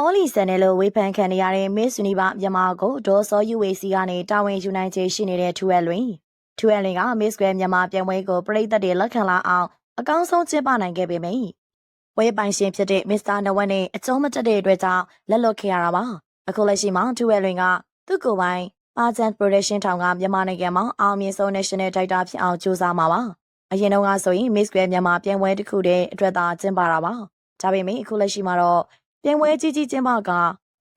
အော်လီဆန်နယ်လိုဝေဖန်ခံနေရတဲ့ Miss Universe မြန်မာကိုဒေါ်စော UAC ကနေတာဝန်ယူနိုင်ခြေရှိနေတဲ့ထူအက်လွင်ထူအက်လွင်က Miss Grand မြန်မာပြိုင်ပွဲကိုပြည်သက်တွေလက်ခံလာအောင်အကောင်းဆုံးကျင်းပနိုင်ခဲ့ပေမယ့်ဝဲပိုင်ရှင်ဖြစ်တဲ့ Mr. နဝက်နဲ့အကျုံးမတက်တဲ့အတွက်ကြောင့်လက်လွတ်ခဲ့ရတာပါအခုလက်ရှိမှာထူအက်လွင်ကသူ့ကိုယ်ပိုင် Pageant Production ထောင်ကမြန်မာနိုင်ငံမှာအောင်မြင်ဆုံး National Director ဖြစ်အောင်ကြိုးစားမှာပါအရင်တုန်းကဆိုရင် Miss Grand မြန်မာပြိုင်ပွဲတစ်ခုတည်းအတွက်သာကျင်းပတာပါဒါပေမဲ့အခုလက်ရှိမှာတော့ ပြိုင်ပွဲကြီးကြီးကျင်းပက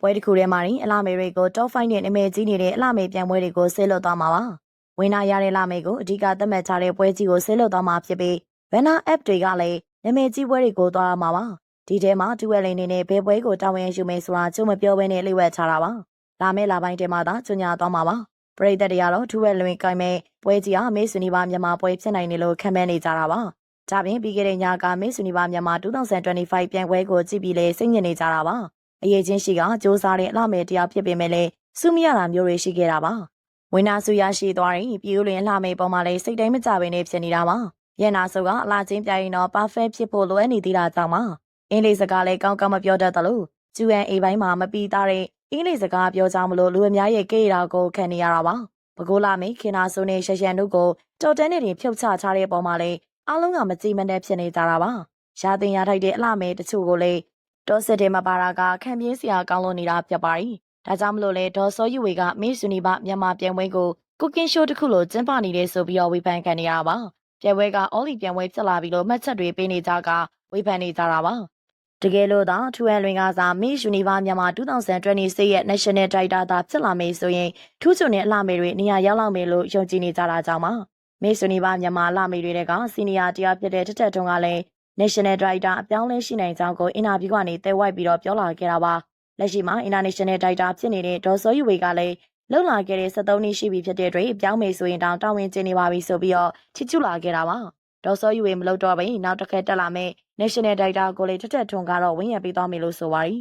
ပွဲတစ်ခုထဲမှာရင်အလာမေတွေကို top 5နဲ့နာမည်ကြီးနေတဲ့အလာမေပြိုင်ပွဲတွေကိုဆဲလွတ်သွားမှာပါ။ဝင်နာရတဲ့လာမေကိုအဓိကသတ်မှတ်ထားတဲ့ပွဲကြီးကိုဆဲလွတ်သွားမှာဖြစ်ပြီး banner app တွေကလည်းနာမည်ကြီးပွဲတွေကိုသွားရမှာပါ။ဒီထဲမှာတူဝဲလိန်နေနဲ့ဘယ်ပွဲကိုတာဝန်ယူမယ်ဆိုတာကျုံမပြောဘဲနဲ့လိဝက်ချတာပါ။လာမယ့်လာပိုင်းထဲမှာသာကျွညာသွားမှာပါ။ပရိသတ်တွေကတော့ထူဝဲလွင်ကိုင်မဲ့ပွဲကြီးဟာမေ့ဆွနီပါမြန်မာပွဲဖြစ်နိုင်တယ်လို့ခံမှန်းနေကြတာပါ။ ဒါပြင်ပြီးခဲ့တဲ့ညကမေ့ဆွနီပါမြန်မာ2025ပြိုင်ပွဲကိုကြည့်ပြီးလဲစိတ်ညစ်နေကြတာပါ။အရေးချင်းရှိကစ조사တဲ့အလှမယ်တရားဖြစ်ပေမဲ့လည်းစုမရတာမျိုးတွေရှိခဲ့တာပါ။ဝင်းနာစုရရှိသွားရင်ပြည်ဦးလွင်အလှမယ်ပေါ်မှာလည်းစိတ်တိုင်းမကြဘဲနဲ့ဖြစ်နေတာပါ။ရန်နာစုကအလှချင်းပြရင်တော့ perfect ဖြစ်ဖို့လိုအပ်နေသေးတာကြောင့်ပါ။အင်္ဂလိပ်စကားလည်းကောင်းကောင်းမပြောတတ်သလို Q&A ဘိုင်းမှာမပြီးသားတဲ့အင်္ဂလိပ်စကားပြောကြမလို့လူအများရဲ့ကေရာကိုခံနေရတာပါ။ပကိုးလာမေခင်နာစုနဲ့ရှရှန်တို့ကိုတော်တန်းနေဖြုတ်ချထားတဲ့ပုံမှာလည်း အားလုံးကမကြည်မနဲ့ဖြစ်နေကြတာပါ။ရာတင်ရထိုက်တဲ့အလှမယ်တချို့ကိုလည်းဒေါ်စစ်တဲ့မပါတာကခံပြင်းစရာကောင်းလို့နေတာဖြစ်ပါရီ။ဒါကြောင့်မလို့လဲဒေါ်စောယူဝေကမင်းစုနီဘမြန်မာပြိုင်ပွဲကိုကုကင်းရှိုးတစ်ခုလိုကျင်းပနေတယ်ဆိုပြီးတော့ဝေဖန်ခံနေရတာပါ။ပြိုင်ပွဲကအော်လီပြိုင်ပွဲဖြစ်လာပြီးလို့မှတ်ချက်တွေပေးနေကြကဝေဖန်နေကြတာပါ။တကယ်လို့သာထူအန်လွင်ကစား Miss Universe မြန်မာ2026ရဲ့ National Director သာဖြစ်လာမယ်ဆိုရင်ထူးချွန်တဲ့အလှမေတွေနေရာရောက်လာမယ်လို့ယုံကြည်နေကြတာကြောင့်ပါ။ Miss Universe မြန်မာအလှမေတွေကစီနီယာတရားဖြစ်တဲ့တက်တက်တုံးကလည်း National Director အပြောင်းလဲရှိနိုင်ကြောင်းကိုအင်တာဗျူးကနေတဲဝိုက်ပြီးတော့ပြောလာခဲ့တာပါလက်ရှိမှာ International Director ဖြစ်နေတဲ့ဒေါ်စောယူဝေကလည်းလှုပ်လာခဲ့တဲ့73နှစ်ရှိပြီဖြစ်တဲ့အတွက်ပြောင်းမယ်ဆိုရင်တောင်တာဝန်ကျင်းနေပါပြီဆိုပြီးတော့ချစ်ချူလာခဲ့တာပါဒေါ်စောယူဝေမလုပ်တော့ဘဲနောက်တစ်ခါတက်လာမယ့် National Director ကိုလေတက်တက်ထွန်းကတော့ဝင်ရပေးသွားမယ်လို့ဆိုပါရီ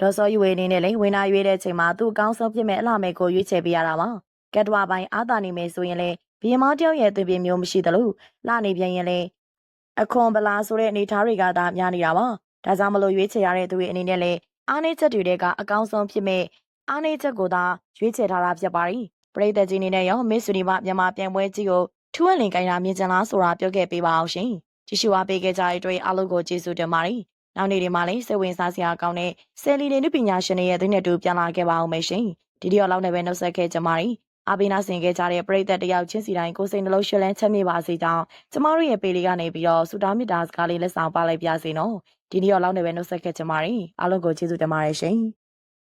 ဒေါ်စောယူဝေအနေနဲ့လည်းဝင်နာရွေးတဲ့ချိန်မှာသူ့အကောင်းဆုံးဖြစ်မဲ့အလှမဲ့ကိုရွေးချယ်ပေးရတာပါကတ်တဝပိုင်းအာသာနေမယ်ဆိုရင်လည်း ဘီယမောတယောက်ရဲ့အသွင်ပြမျိုးမရှိသလိုလှနေပြန်ရင်လည်းအခွန်ပလာဆိုတဲ့အနေထားတွေကသာများနေတာပါ။ဒါကြောင့်မလို့ရွေးချယ်ရတဲ့သူတွေအနေနဲ့လည်းအားနည်းချက်တွေကအကောင်းဆုံးဖြစ်မဲ့အားနည်းချက်ကိုသာရွေးချယ်ထားတာဖြစ်ပါရီ။ပရိသတ်ကြီးအနေနဲ့ရောမစ်ဆူနီမမြန်မာပြန်ပွဲကြီးကိုထူးအလင်ကိုင်းတာမြင်ကြလားဆိုတာပြောခဲ့ပေးပါအောင်ရှင်။ကြည့်ရှုအားပေးခဲ့ကြတဲ့အတွက်အားလုံးကိုကျေးဇူးတင်ပါတယ်။နောက်နေ့တွေမှာလည်းစိတ်ဝင်စားစရာကောင်းတဲ့ဆယ်လီတွေနုပညာရှင်တွေရဲ့သတင်းတွေပြန်လာခဲ့ပါအောင်မယ်ရှင်။ဒီဒီရောက်လောက်နဲ့ပဲနှုတ်ဆက်ခဲ့ကြပါရီ။ အပိနာဆင်ခဲ့ကြတဲ့ပရိသတ်တယောက်ချင်းစီတိုင်းကိုစိန်နှလုံးရွှင်လန်းချမ်းမြေပါစေကြောင်းကျမတို့ရဲ့ပေလေးကနေပြီးတော့စူတောင်းမြတ်တာစကားလေးလက်ဆောင်ပါလိုက်ပြစေနော်ဒီနေ့တော့လောက်နေပဲနှုတ်ဆက်ခဲ့ကြပါရီအားလုံးကိုကျေးဇူးတင်ပါတယ်ရှင်